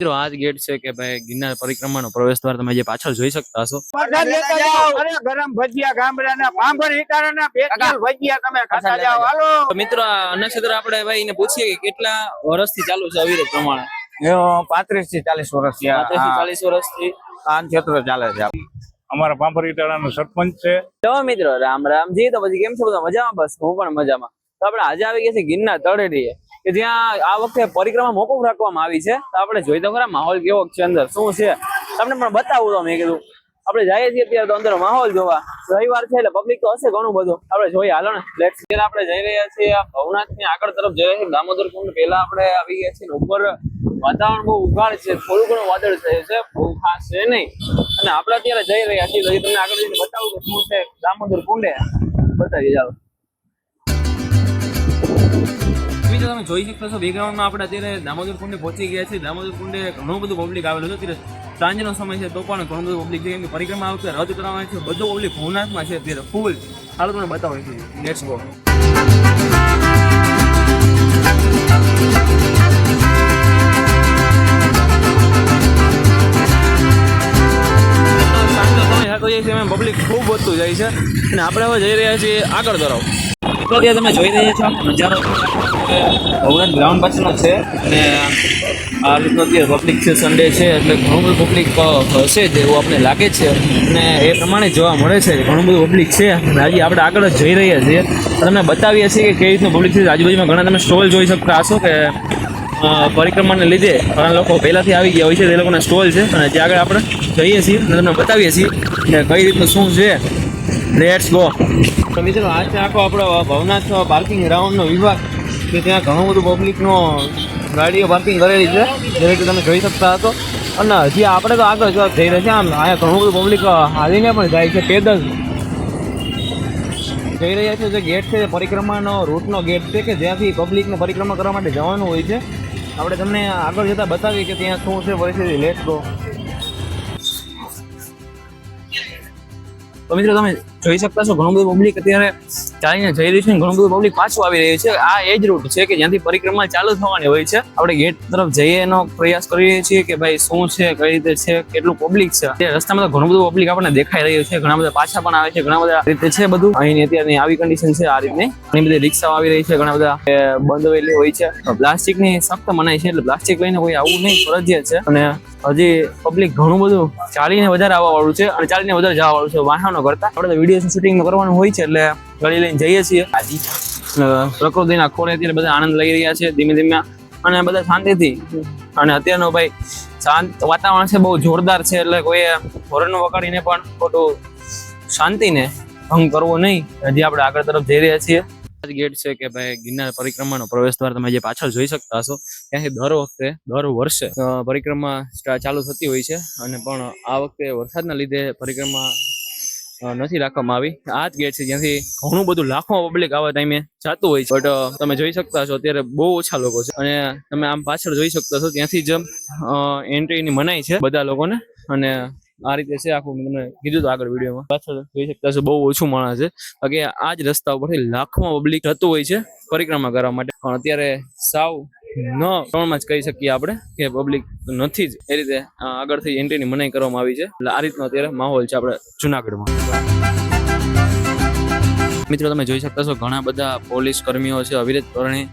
મિત્રો આ જ ગેટ છે કે ભાઈ ગિરનાર પરિક્રમા નો પ્રવેશ દ્વાર તમે જે પાછળ જોઈ શકતા હશો. ગરમ ભજીયા ગામડાના પાંભર ઈટારાના બે ભજીયા તમે ખાતા જાઓ. હાલો. મિત્રો આ નક્ષત્ર આપણે ભાઈ એને પૂછીએ કે કેટલા વર્ષથી ચાલુ છે અવિરત પ્રમાણે? પાંત્રીસથી ચાલીસ વર્ષથી ચાલીસ વર્ષથી? આ ક્ષેત્ર ચાલે છે. અમારા ઈટાળા ટાળાનો સરપંચ છે. તો મિત્રો રામ રામજી તો પછી કેમ છો? બધા મજામાં? બસ હું પણ મજામાં. તો આપણે આજે આવી ગયા છે ગિરનાર તળેટીએ. કે જ્યાં આ વખતે પરિક્રમા મોકૂફ રાખવામાં આવી છે. તો આપણે જોઈ તો ખરા, માહોલ કેવો છે અંદર? શું છે? તમને પણ બતાવું તો મેં કીધું. આપણે જઈએ છીએ ત્યારે તો અંદર માહોલ જોવા. રવિવાર છે એટલે પબ્લિક તો હશે ઘણું બધું. આપણે જોઈએ, હાલો ને. લેટ્સ અત્યારે આપણે જઈ રહ્યા છીએ ભવનાથની આગળ તરફ જઈ રહ્યા છીએ. દામોદર કુંડ પહેલા આપણે આવી ગયા છીએ ઉપર. વાતાવરણ બહુ ઉઘાડ છે. થોડું ઘણું વાદળ થયું છે. બહુ ખાસ છે નહીં. અને આપણે અત્યારે જઈ રહ્યા છીએ. તમને આગળ જઈને બતાવું કે શું છે દામોદર કુંડે. બતાવી જાઓ મિત્રો, તમે જોઈ શકો છો બેકગ્રાઉન્ડમાં આપણે અત્યારે દામોદર કુંડે પહોંચી ગયા છીએ. દામોદર કુંડે ઘણું બધું પબ્લિક આવેલું છે. અત્યારે સાંજનો સમય છે, તો પણ ઘણું બધું પબ્લિક છે. કેમ પરિક્રમા આવશે, રદ કરવામાં છે. બધું પબ્લિક ભવનાથમાં છે અત્યારે. ફૂલ હાલો, તમને બતાવો લેટ્સ ગો પબ્લિક ખૂબ વધતું જાય છે. અને આપણે હવે જઈ રહ્યા છીએ આગળ તરફ. તો તમે જોઈ રહ્યા છો, નજારો ભવનાથ ગ્રાઉન્ડ પાછળનો છે અને આ રીતનો અત્યારે પબ્લિક છે સન્ડે છે, એટલે ઘણું બધું પબ્લિક હશે જ એવું આપણને લાગે છે. અને એ પ્રમાણે જોવા મળે છે, ઘણું બધું પબ્લિક છે. અને હજી આપણે આગળ જ જઈ રહ્યા છીએ. તમને બતાવીએ છીએ કે કેવી રીતનું પબ્લિક છે. આજુબાજુમાં ઘણા તમે સ્ટોલ જોઈ શકતા હશો કે પરિક્રમાને લીધે ઘણા લોકો પહેલાંથી આવી ગયા હોય છે, તે લોકોના સ્ટોલ છે. અને ત્યાં આગળ આપણે જઈએ છીએ, અને તમને બતાવીએ છીએ કે કઈ રીતનું શું છે. લેટ્સ ગો તો મિત્રો, આ છે આખો આપણો ભવનાથ પાર્કિંગ ગ્રાઉન્ડનો વિભાગ. કે ત્યાં ઘણું બધું પબ્લિકનો ગાડીઓ પાર્કિંગ કરેલી છે, જે રીતે તમે જોઈ શકતા હતો અને હજી આપણે તો આગળ જવા થઈ રહ્યા છે આમ અહીંયા ઘણું બધું પબ્લિક હાલીને પણ જાય છે, પેદલ. જઈ રહ્યા છે, જે ગેટ છે, પરિક્રમાનો, રૂટનો ગેટ છે, કે જ્યાંથી પબ્લિકને પરિક્રમા કરવા માટે જવાનું હોય છે. આપણે તમને આગળ જતાં બતાવીએ કે ત્યાં શું છે, પરિસ્થિતિ. લેટ ગો તો મિત્રો, તમે જોઈ શકતા છો ઘણું બધું પબ્લિક અત્યારે ચાલીને જઈ રહ્યું છે ઘણું બધું પબ્લિક પાછું આવી રહ્યું છે. આ એ જ રૂટ છે કે જ્યાંથી પરિક્રમા ચાલુ થવાની હોય છે. આપણે ગેટ તરફ જઈએ એનો પ્રયાસ કરી રહ્યા છીએ કે ભાઈ શું છે, કઈ રીતે છે, કેટલું પબ્લિક છે. તે રસ્તામાં તો ઘણું બધું પબ્લિક આપણને દેખાઈ રહ્યું છે. ઘણા બધા પાછા પણ આવે છે. ઘણા બધા રીતે છે બધું. અહીંની અત્યારની આવી કન્ડિશન છે, આ રીતની. ઘણી બધી રિક્ષાઓ આવી રહી છે, ઘણા બધા બંધ વેલી હોય છે. પ્લાસ્ટિકની સખ્ત મનાઈ છે એટલે પ્લાસ્ટિક લઈને કોઈ આવું નહીં ફરજિયાત છે. અને હજી પબ્લિક ઘણું બધું ચાલીને વધારે આવવા વાળું છે અને ચાલીને વધારે જવા વાળું છે. વાહનો કરતા. આપણે વીડિયો શૂટિંગ કરવાનું હોય છે એટલે ગાડી લઈને જઈએ છીએ. પ્રકૃતિના ખોળે અત્યારે બધા આનંદ લઈ રહ્યા છે ધીમે ધીમે. અને બધા શાંતિથી. અને અત્યારનો ભાઈ શાંત વાતાવરણ છે બહુ જોરદાર છે એટલે કોઈએ હોરનો વગાડીને પણ ખોટું શાંતિને ભંગ કરવો નહીં. હજી આપણે આગળ તરફ જઈ રહ્યા છીએ. ગેટ છે કે ભાઈ ગિરનાર પરિક્રમાનો પ્રવેશ દ્વાર તમે જે પાછળ જોઈ શકતા હશો ત્યાંથી દર વખતે દર વર્ષે પરિક્રમા ચાલુ થતી હોય છે. અને પણ આ વખતે વરસાદના લીધે પરિક્રમા નથી રાખવામાં આવી. આ જ ગેટ છે જ્યાંથી ઘણું બધું લાખો પબ્લિક આવા ટાઈમે જતું હોય છે. બટ તમે જોઈ શકતા છો અત્યારે બહુ ઓછા લોકો છે. અને તમે આમ પાછળ જોઈ શકતા છો ત્યાંથી જ એન્ટ્રીની મનાઈ છે બધા લોકોને. અને આ રીતે છે, આખું મેં તમને કીધું તો આગળ વિડીયોમાં પાછળ જોઈ શકતા છો બહુ ઓછું માણસ છે. બાકી આ જ રસ્તા ઉપરથી લાખોમાં પબ્લિક જતું હોય છે પરિક્રમા કરવા માટે. પણ અત્યારે સાવ ન પ્રમાણમાં જ કહી શકીએ આપણે કે પબ્લિક નથી જ એ રીતે આગળથી એન્ટ્રીની મનાઈ કરવામાં આવી છે. એટલે આ રીતનો અત્યારે માહોલ છે આપણે જુનાગઢમાં. મિત્રો તમે જોઈ શકતા છો ઘણા બધા પોલીસ કર્મીઓ છે અવિરત ધોરણે અ,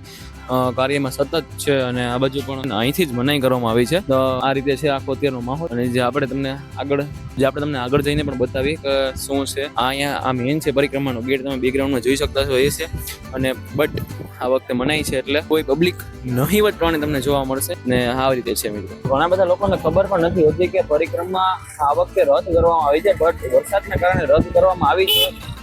કાર્યમાં સતત છે અને આ બાજુ પણ અહીંથી જ મનાઈ કરવામાં આવી છે. તો આ રીતે છે આખો અત્યારનો માહોલ અને જે આપણે તમને આગળ, જે આપણે તમને આગળ જઈને પણ બતાવીએ કે શું છે. આ અહીંયા આ મેન છે પરિક્રમાનો ગેટ, તમે બેકગ્રાઉન્ડમાં જોઈ શકતા છો એ છે. અને બટ આ વખતે મનાઈ છે એટલે કોઈ પબ્લિક નહીવત પ્રમાણે તમને જોવા મળશે ને આ રીતે છે મિત્રો. ઘણા બધા લોકોને ખબર પણ નથી હોતી કે પરિક્રમા આ વખતે રદ કરવામાં આવી છે બટ વરસાદના કારણે રદ કરવામાં આવી છે.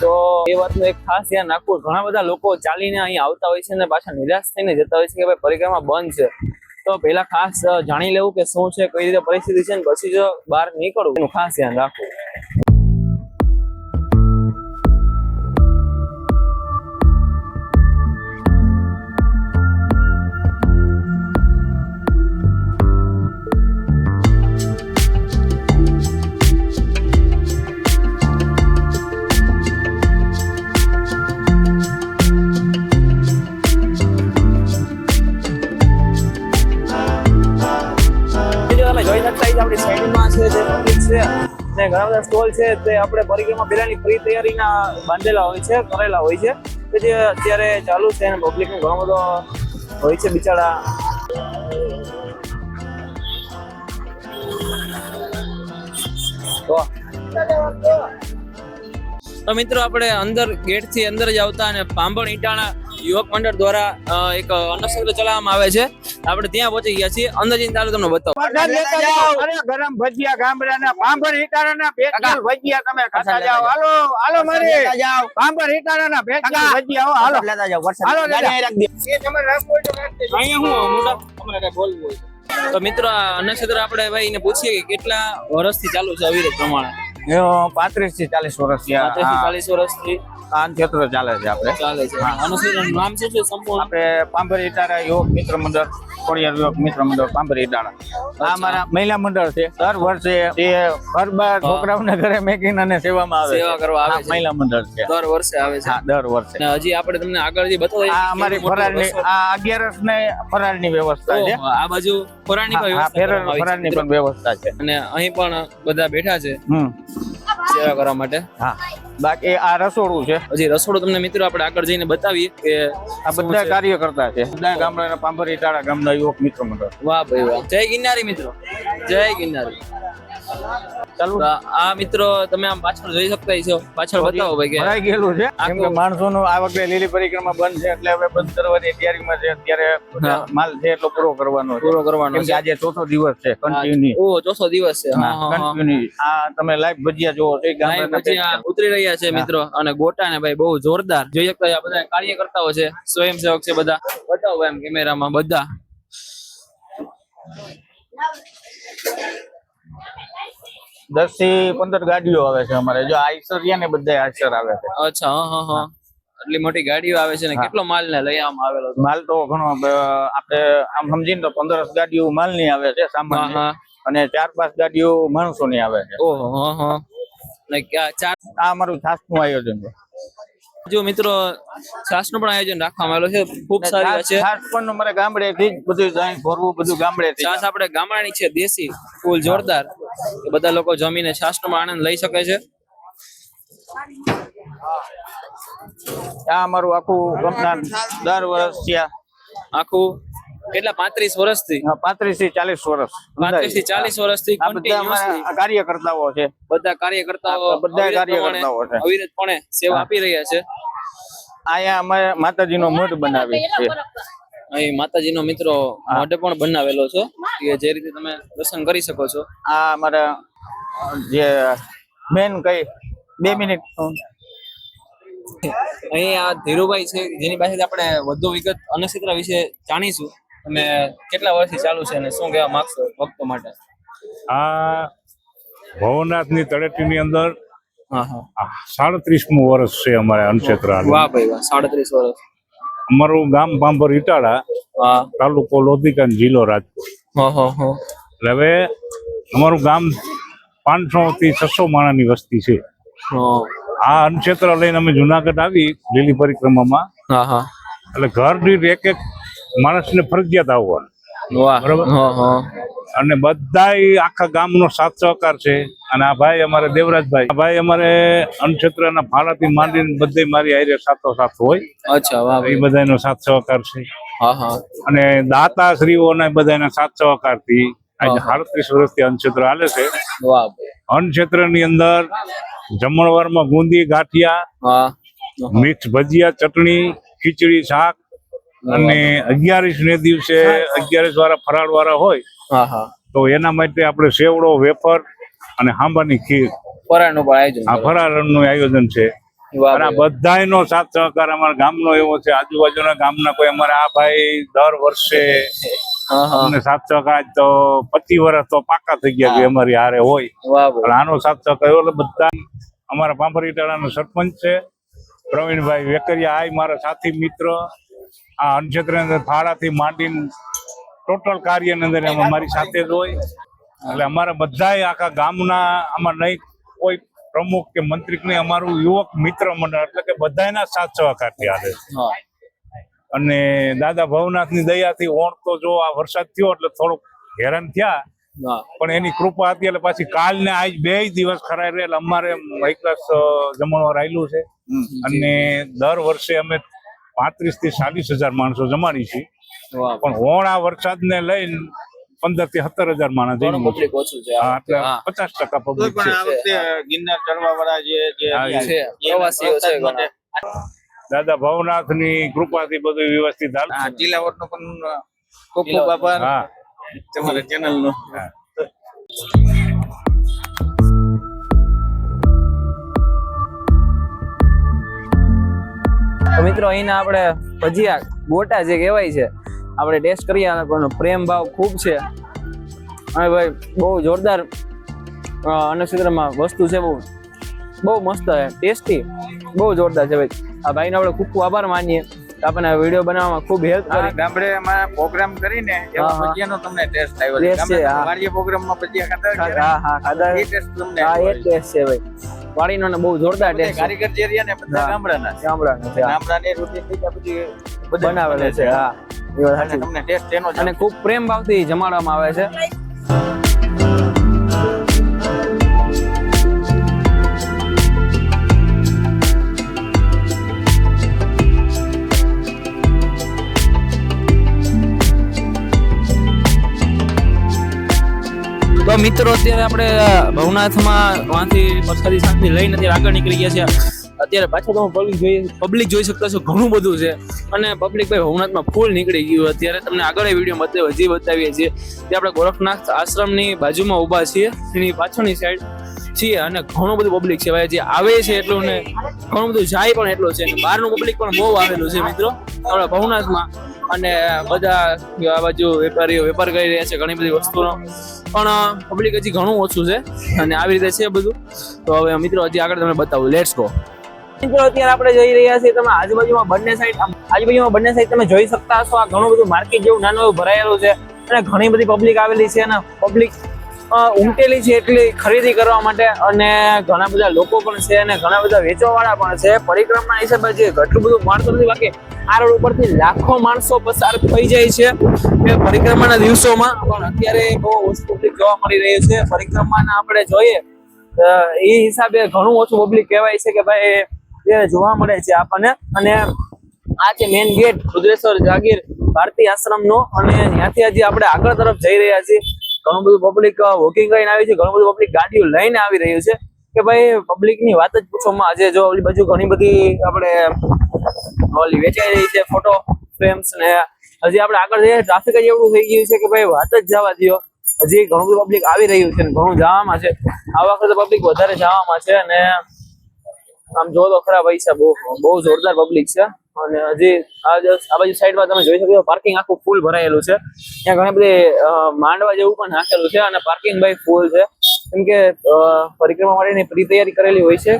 તો એ વાતનું એક ખાસ ધ્યાન રાખવું. ઘણા બધા લોકો ચાલીને અહીં આવતા હોય છે અને પાછા નિરાશ થઈને જતા હોય છે કે ભાઈ પરિક્રમા બંધ છે. તો પહેલા ખાસ જાણી લેવું કે શું છે, કઈ રીતે પરિસ્થિતિ છે ને પછી જો બહાર નીકળવું. એનું ખાસ ધ્યાન રાખવું. બધા સ્ટોલ છે તે આપણે પરિક્રમા પહેલાની પ્રી તૈયારીના બાંધેલા હોય છે, કરેલા હોય છે. કે જે અત્યારે ચાલુ છે અને પબ્લિકનો ઘણો બધો હોય છે બિચારા. તો મિત્રો, આપણે અંદર ગેટથી અંદર જ આવતા અને પાંભણ ઈટાણા યુવક મંડળ દ્વારા એક અન્નક્ષેત્ર ચલાવવામાં આવે છે. આપણે ત્યાં પહોંચી ગયા છીએ. અંદર તાલુ તમને બતાવો. લેતા જાઓ. ગરમ ભજીયા ગામડાના પાંભર ઈટાળાના પેચકલ ભજીયા તમે ખાતા જાઓ. હાલો હાલો મારી. પાંભર ઈટાળાના પેચકલ ભજીયા હાલો. હાલો દાદા. એ તમારે રાખો તો અહીંયા હું મોટા તમારે કઈ બોલવું હોય તો. મિત્રો આ અન્નક્ષેત્ર આપણે ભાઈ ને પૂછીએ કે કેટલા વર્ષથી ચાલુ છે અવિરત પ્રમાણે? પાંત્રીસથી ચાલીસ વર્ષ પાંત્રીસથી ચાલીસ વર્ષથી. આ ક્ષેત્ર ચાલે છે આપણે. ચાલે છે. અન્નક્ષેત્રનું નામ શું છે સંપૂર્ણ? આપણે પાંભરી ઈટાળા યુવક મિત્ર મંડળ ખોડિયાર યુવક મિત્ર મંડળ પાંભરી ઈટાળા આ અમારા મહિલા મંડળ છે. દર વર્ષે તે બાર છોકરાઓને ઘરે મેકીને અને સેવામાં આવે સેવા કરવા આવે મહિલા મંડળ છે. દર વર્ષે આવે છે. હા દર વર્ષે. અને હજી આપણે તમને આગળ જે બતાવીએ આ અમારી ફરાળની આ અગિયારસ ને ફરાળની વ્યવસ્થા છે. આ બાજુ. ફરાળની પણ વ્યવસ્થા છે. અને અહીં પણ બધા બેઠા છે. હમ. સેવા કરવા માટે. હા. બાકી આ રસોડું છે. હજી રસોડું તમને મિત્રો આપણે આગળ જઈને બતાવીએ કે આ બધા કાર્ય કરતા છે. બધા ગામડાના પાંભરી તાળા ગામના યુવક મિત્ર મંડળ. વાહ ભાઈ વાહ. જય ગિરનારી મિત્રો. જય ગિરનારી. તો આ મિત્રો તમે આમ પાછળ જોઈ શકતા છો પાછળ બતાવો ભાઈ ભરાઈ ગયેલું છે. કેમ કે માણસો નું આ વખતે લીલી પરિક્રમા બંધ છે એટલે હવે બંધ કરવાની તૈયારીમાં છે. અત્યારે માલ છે એટલો પૂરો કરવાનો પૂરો કરવાનો કેમ કે આજે ચોથો દિવસ છે કન્ટિન્યુ ઓ ચોથો દિવસ છે. કન્ટિન્યુ આ તમે લાઈવ ભજીયા જોવો છો પછી આ ઉતરી રહ્યા છે મિત્રો. અને ગોટા ને ભાઈ બહુ જોરદાર. જોઈ શકતા છો આ બધા કાર્યકર્તાઓ છે સ્વયંસેવક છે બધા. બતાવો એમ કેમેરામાં બધા. દસથી પંદર ગાડીઓ આવે છે અમારે. જો આઈસરિયા ને બધા આઈસર આવે છે. અચ્છા હા હા હા. આટલી મોટી ગાડીઓ આવે છે ને કેટલો માલ ને લઈ આમ આવેલો માલ તો ઘણો આપણે આમ સમજીને તો પંદર ગાડીઓ માલની આવે છે સામાન અને ચાર પાંચ ગાડીઓ માણસો ની આવે છે. ઓહો હા હા. ચાર આ અમારું છાસનું આયોજન છે. જો મિત્રો છાસનું પણ આયોજન રાખવામાં આવેલું છે. ખૂબ સારી વાત છે. છાસ પણ અમારે ગામડે થી જ બધું જાય ભરવું બધું ગામડે છાસ આપણે ગામડાની છે દેશી ફૂલ જોરદાર. બધા લોકો જમીને છાસ નો આનંદ લઈ શકે છે. આ અમારું આખું ગમદાન દર વર્ષ થયા આખું કેટલા? પાંત્રીસ વર્ષથી? પાંત્રીસથી ચાલીસ વર્ષ. પાંત્રીસથી ચાલીસ વર્ષથી કાર્યકર્તાઓ છે. બધા કાર્યકર્તાઓ બધા કાર્યકર્તાઓ છે. અવિરતપણે સેવા આપી રહ્યા છે. અહીંયા અમે માતાજીનો મઢ બનાવી છે અહીં માતાજીનો મિત્રો મઢ પણ બનાવેલો છે. કે જે રીતે તમે દર્શન કરી શકો છો. આ અમારા જે મેન કઈ બે મિનિટ. અહીં આ ધીરુભાઈ છે જેની પાસેથી આપણે વધુ વિગત અન્નક્ષેત્ર વિશે જાણીશું. તમે કેટલા વર્ષથી ચાલુ છે અને શું કહેવા માંગશો ભક્તો માટે? આ ભવનાથની તળેટીની અંદર સાડત્રીસમું વર્ષ છે અમારે અનક્ષેત્ર વાહ ભાઈ વાહ સાડત્રીસ વર્ષ. અમારું ગામ પાંભર ઇટાળા તાલુકો લોધિકા જિલ્લો રાજકોટ. હવે અમારું ગામ પાંચસો થી છસો માણાની વસ્તી છે. આ અનક્ષેત્ર લઈને અમે જુનાગઢ આવી લીલી પરિક્રમામાં. હા હા. એટલે ઘર દીઠ એક એક માણસને ફરજિયાત આવવા બરાબર. અને બધાય આખા ગામનો સાથ સહકાર છે. અને આ ભાઈ અમારે દેવરાજભાઈ. આ ભાઈ અમારે અન્નક્ષેત્રના ફાળાથી માંડીને બધે મારી હારે સાથો સાથ હોય. અચ્છા એ બધાનો સાથ સહકાર છે. અને દાતા અને દાતાશ્રીઓના બધાના સાથ સહકારથી આજે. સાડત્રીસ વર્ષથી અનક્ષેત્ર હાલે છે. અનક્ષેત્રની અંદર જમણવારમાં ગુંદી ગાંઠિયા મિક્સ ભજીયા ચટણી ખીચડી શાક અને અગિયારીસ ને દિવસે અગિયારીસ વાળા ફરાળ વાળા હોય હા હા. તો એના માટે આપણે સેવડો વેફર અને હાંબાની ખીર. ફરાળનું આયોજન આ ફરાળનું આયોજન છે. અને આ સાથ સહકાર અમારા ગામનો એવો છે. આજુબાજુના ગામના કોઈ અમારા આ ભાઈ દર વર્ષે અને અમને સાથ સહકાર તો પચીસ વર્ષ તો પાકા થઈ ગયા કે અમારી હારે હોય. વાહ ભાઈ પણ આનો સાથ સહકાર એવો એટલે બધા અમારા પાંભરીટાળાનો સરપંચ છે. પ્રવીણભાઈ વેકરિયા આય મારા સાથી મિત્ર. આ અનક્ષેત્ર અંદર ફાળાથી માંડીને ટોટલ કાર્યની અંદર એમાં મારી સાથે જ હોય. એટલે અમારા બધાય આખા ગામના આમાં નહીં કોઈ પ્રમુખ કે મંત્રી નહીં અમારું યુવક મિત્ર મંડળ એટલે કે બધાના સાથ સહકારથી હાલે અને દાદા ભવનાથની દયાથી ઓણ તો જો આ વરસાદ થયો એટલે થોડુંક હેરાન થયા. પણ એની કૃપા હતી એટલે પાછી કાલ ને આજ બે દિવસ ખરાય રહે એટલે અમારે એકલાસ જમણવાર આવેલું છે. અને દર વર્ષે અમે પાંત્રીસથી ચાલીસ હજાર માણસો જમાડી છે. પણ હોણા વરસાદ ને લઈને પંદરથી સત્તર હજાર માણસ ઘણું પબ્લિક ઓછું છે હા એટલે પચાસ ટકા પબ્લિક પણ છે. ગિરનાર ચડવા વાળા જે પ્રવાસીઓ છે દાદા ભવનાથની કૃપાથી બધું વ્યવસ્થિત હાલ જિલ્લાવટ નો પણ ખૂબ ખૂબ આભાર. હા. તમારા ચેનલ નો. તો મિત્રો અહીંના આપણે ભજીયા ગોટા જે કહેવાય છે આપણે ટેસ્ટ કરીએ અને પણ પ્રેમ ભાવ ખૂબ છે. અને ભાઈ બહુ જોરદાર અન્નક્ષેત્રમાં વસ્તુ છે બહુ બહુ મસ્ત છે ટેસ્ટી બહુ જોરદાર છે ભાઈ. આ ભાઈનો આપણે ખૂબ ખૂબ આભાર માનીએ. આપણને વીડિયો બનાવવામાં ખૂબ હેલ્પ કરી. ગામડે માં પ્રોગ્રામ કરીને હા. ભજીયાનો તમને ટેસ્ટ આવ્યો છે. ગામડે પ્રોગ્રામમાં ભજીયા ખાતા હા હા ખાધા એ ટેસ્ટ તમને હા એ ટેસ્ટ છે ભાઈ. વાડીનો ને બહુ જોરદાર ટેસ્ટ કારીગર જે રહ્યા ને બધા ગામડાના ગામડાના છે. ગામડાનો રોટી થી બધી બનાવેલો છે હા. તમને ટેસ્ટ એનો અને ખૂબ પ્રેમ ભાવથી જમાડવામાં આવે છે. મિત્રો, અત્યારે આપણે ભવનાથમાં વાંથી પ્રસાદી શાંતિ લઈને અત્યારે આગળ નીકળી ગયા છે અત્યારે પાછળ તમે પબ્લિક જોઈ પબ્લિક જોઈ શકતા છો ઘણું બધું છે. અને પબ્લિક ભાઈ ભવનાથમાં ફૂલ નીકળી ગયું. અત્યારે તમને આગળ વીડિયો બતાવી હજી બતાવીએ છીએ. તે આપણે ગોરખનાથ આશ્રમની બાજુમાં ઊભા છીએ, એની પાછળની સાઈડ છીએ અને ઘણું બધું પબ્લિક છે. ભાઈ, જે આવે છે એટલું ને ઘણું બધું જાય પણ એટલું છે. બહારનું પબ્લિક પણ બહુ આવેલું છે, મિત્રો. આપણા ભવનાથમાં અને બધા આ બાજુ વેપારીઓ, વેપાર કરી રહ્યા છે ઘણી બધી વસ્તુનો. પણ પબ્લિક હજી ઘણું ઓછું છે અને આવી રીતે છે બધું. તો હવે, મિત્રો, હજી આગળ તમને બતાવું. લેટ્સ ગો મિત્રો, અત્યારે આપણે જઈ રહ્યા છીએ. તમે આજુબાજુમાં બંને સાઈડ આજુબાજુમાં બંને સાઈડ તમે જોઈ શકતા હશો. આ ઘણું બધું માર્કેટ જેવું નાનું એવું ભરાયેલું છે અને ઘણી બધી પબ્લિક આવેલી છે અને પબ્લિક ઉમટેલી છે એટલી ખરીદી કરવા માટે અને ઘણા બધા લોકો પણ છે અને ઘણા બધા વેચવાવાળા પણ છે. પરિક્રમા હિસાબે જે એટલું બધું માણસો નથી, બાકી આ રોડ ઉપરથી લાખો માણસો પસાર થઈ જાય છે. પરિક્રમાના દિવસોમાં પણ અત્યારે બહુ ઓછું પબ્લિક જોવા મળી રહ્યું છે. પરિક્રમાના આપણે જોઈએ એ હિસાબે ઘણું ઓછું પબ્લિક કહેવાય છે કે ભાઈ, એ જોવા મળે છે આપણને. અને આ છે મેઇન ગેટ રુદ્રેશ્વર જાગીર, ભારતી આશ્રમનો અને ત્યાંથી હજી આપણે આગળ તરફ જઈ રહ્યા છીએ. ઘણું બધું પબ્લિક વોકિંગ કરીને આવી છે. ઘણું બધું પબ્લિક ગાડીઓ લઈને આવી રહ્યું છે. કે ભાઈ પબ્લિકની વાત જ પૂછવામાં આજે જો ઓલી બાજુ ઘણી બધી આપણે, ઓલી વેચાઈ રહી છે ફોટો ફ્રેમ્સ ને. હજી આપણે આગળ જઈએ ટ્રાફિક જ એવું થઈ ગયું છે કે ભાઈ, વાત જ જવા દો હજી ઘણું બધું પબ્લિક આવી રહ્યું છે ઘણું જવામાં છે. આ વખતે પબ્લિક વધારે જવામાં છે અને આમ જો તો ખરા પૈસા બહુ બહુ જોરદાર પબ્લિક છે. અને હજી આ બાજુ સાઈડમાં તમે જોઈ શકો પાર્કિંગ આખું ફૂલ ભરાયેલું છે. ત્યાં ઘણી બધી માંડવા જેવું પણ નાખેલું છે અને પાર્કિંગ બાય ફૂલ છે. કેમ કે પરિક્રમા માટેની પ્રી તૈયારી કરેલી હોય છે.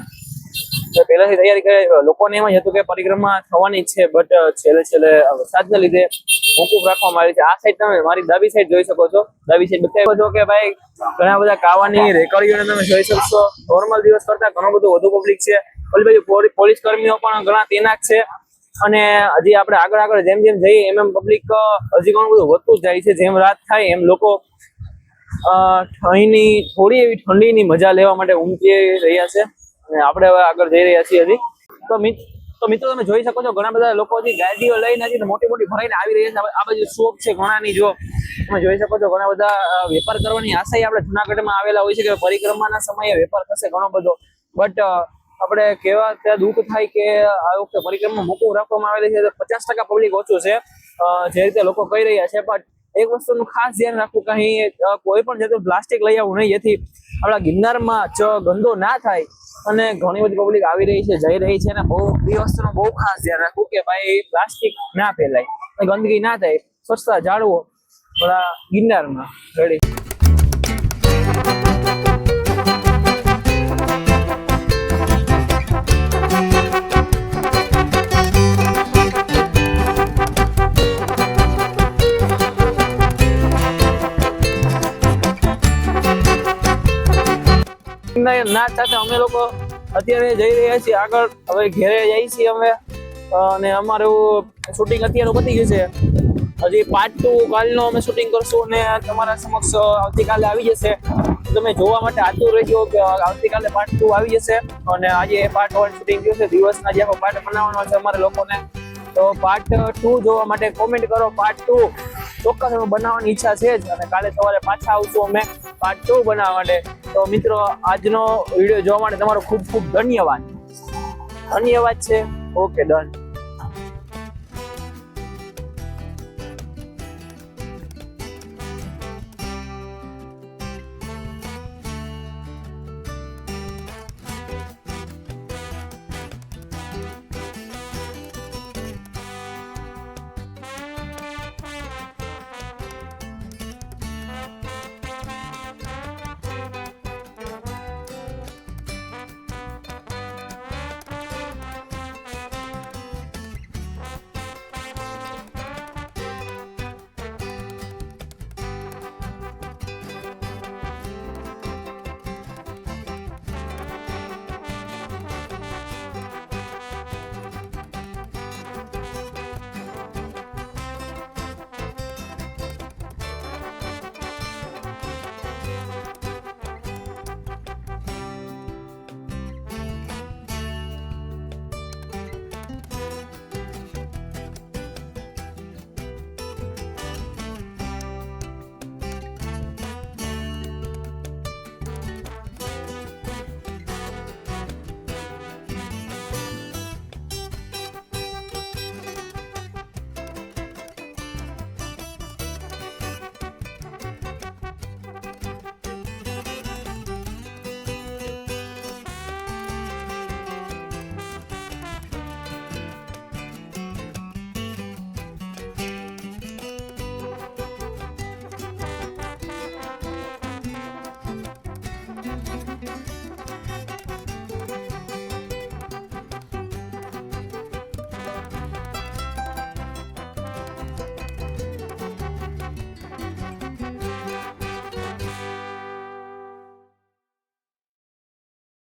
પહેલાથી તૈયારી કરે લોકોને એમ જ હતું કે પરિક્રમા થવાની છે બટ છેલ્લે છેલ્લે વરસાદને લીધે મોકૂફ રાખવામાં આવી છે. આ સાઈડ તમે મારી ડાબી સાઈડ જોઈ શકો છો. ડાબી સાઈડ બતાવી છો કે ભાઈ, ઘણા બધા કાવાની રેકડીઓને તમે જોઈ શકશો. નોર્મલ દિવસ કરતા ઘણું બધું વધુ પબ્લિક છે. ઓલી બાજુ પોલી- પોલીસ કર્મીઓ પણ ઘણા તૈનાત છે. અને હજી આપણે આગળ આગળ જેમ જેમ જઈએ, એમ એમ પબ્લિક હજી ઘણું બધું વધતું જાય છે. જેમ રાત થાય, એમ લોકો અહીંની થોડી એવી ઠંડીની મજા લેવા માટે ઉમટી રહ્યા છે. અને આપણે હવે આગળ જઈ રહ્યા છીએ હજી. તો તો મિત્રો તમે જોઈ શકો છો, ઘણા બધા લોકો હજી ગાડીઓ લઈને હજી મોટી મોટી ભરાઈને આવી રહ્યા છે. આ બાજુ શોપ છે ઘણાની, જો. તમે જોઈ શકો છો, ઘણા બધા વેપાર કરવાની આશા આપણે જુનાગઢમાં આવેલા હોય છે કે પરિક્રમાના સમયે વેપાર થશે ઘણો બધો. બટ આપણે કેવા ત્યાં દુઃખ થાય કે આ વખતે પરિક્રમા મોકૂફ રાખવામાં આવેલી છે પચાસ ટકા પબ્લિક ઓછું છે. જે રીતે લોકો કહી રહ્યા છે બટ એક વસ્તુનું ખાસ ધ્યાન રાખવું કે અહીં કોઈ પણ જાતનું પ્લાસ્ટિક લઈ આવવું નહીં. જેથી આપણા ગિરનારમાં ચ ગંદો ના થાય અને ઘણી બધી પબ્લિક આવી રહી છે, જઈ રહી છે અને બહુ, એ વસ્તુનું બહુ ખાસ ધ્યાન રાખવું કે ભાઈ પ્લાસ્ટિક ના ફેલાય ગંદકી ના થાય. સ્વચ્છતા જાળવો થોડા ગિરનારમાં. રેડી. ના સાથે અમે લોકો અત્યારે જઈ રહ્યા છીએ આગળ. હવે ઘેરે જઈએ છીએ અમે. અને અમારું શૂટિંગ અત્યારે પતી ગયું છે. હજી પાર્ટ ટુ કાલનો અમે શૂટિંગ કરશું અને તમારા સમક્ષ આવતીકાલે આવી જશે. તમે જોવા માટે આતુર રહેજો કે આવતીકાલે પાર્ટ ટુ આવી જશે. અને આજે પાર્ટ વન શૂટિંગ થયું છે. દિવસના જે પાર્ટ બનાવવાનો છે અમારે લોકોને. તો પાર્ટ ટુ જોવા માટે કોમેન્ટ કરો. પાર્ટ ટુ ચોક્કસ અમે બનાવવાની ઈચ્છા છે જ. અને કાલે સવારે પાછા આવશું અમે પાર્ટ ટુ બનાવવા માટે. તો મિત્રો, આજનો વીડિયો જોવા માટે તમારો ખૂબ ખૂબ ધન્યવાદ. ધન્યવાદ છે. Okay done